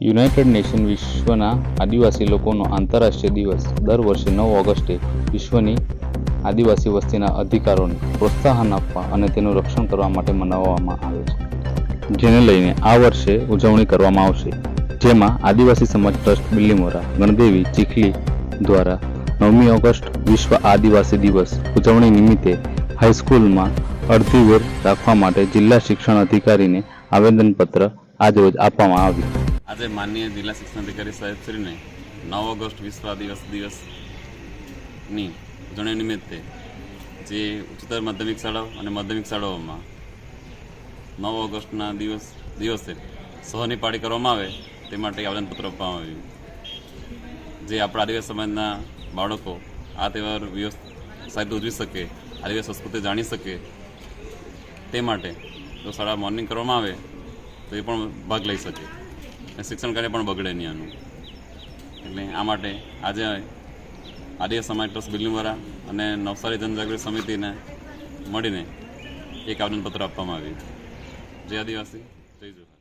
United nation વિશ્વના આદિવાસી લોકોનો આંતરરાષ્ટ્રીય દિવસ દર વર્ષે નવ ઓગસ્ટે વિશ્વની આદિવાસી વસ્તીના અધિકારોને પ્રોત્સાહન આપવા અને તેનું રક્ષણ કરવા માટે મનાવવામાં આવે છે. જેને લઈને આ વર્ષે ઉજવણી કરવામાં આવશે. જેમાં આદિવાસી સમાજ ટ્રસ્ટ બિલ્લીમોરા ગણદેવી, ચીખલી દ્વારા નવમી ઓગસ્ટ વિશ્વ આદિવાસી દિવસ ઉજવણી નિમિત્તે હાઈસ્કૂલમાં અડધી વેર રાખવા માટે જિલ્લા શિક્ષણ અધિકારીને આવેદનપત્ર આજરોજ આપવામાં આવ્યું. આજે માનનીય જિલ્લા શિક્ષણાધિકારી સાહેબશ્રીને નવ ઓગસ્ટ વિશ્વ આદિવાસી દિવસની ઉજવણી નિમિત્તે જે ઉચ્ચતર માધ્યમિક શાળાઓ અને માધ્યમિક શાળાઓમાં નવ ઓગસ્ટના દિવસ દિવસે સહની પાળી કરવામાં આવે તે માટે આવેદનપત્ર આપવામાં આવ્યું. જે આપણા આદિવાસી સમાજના બાળકો આ તહેવાર સાહિત્ય ઉજવી શકે, આદિવાસી સંસ્કૃતિ જાણી શકે તે માટે જો શાળા મોર્નિંગ કરવામાં આવે તો એ પણ ભાગ લઈ શકે. અને શિક્ષણ કાર્ય પણ બગડે નહીં આનું. એટલે આ માટે આજે આર્ય સમાજ ટ્રસ્ટ બિલ્ડિંગવાળા અને નવસારી જનજાગૃતિ સમિતિને મળીને એક આવેદનપત્ર આપવામાં આવ્યું. જય આદિવાસી, જય જોહાર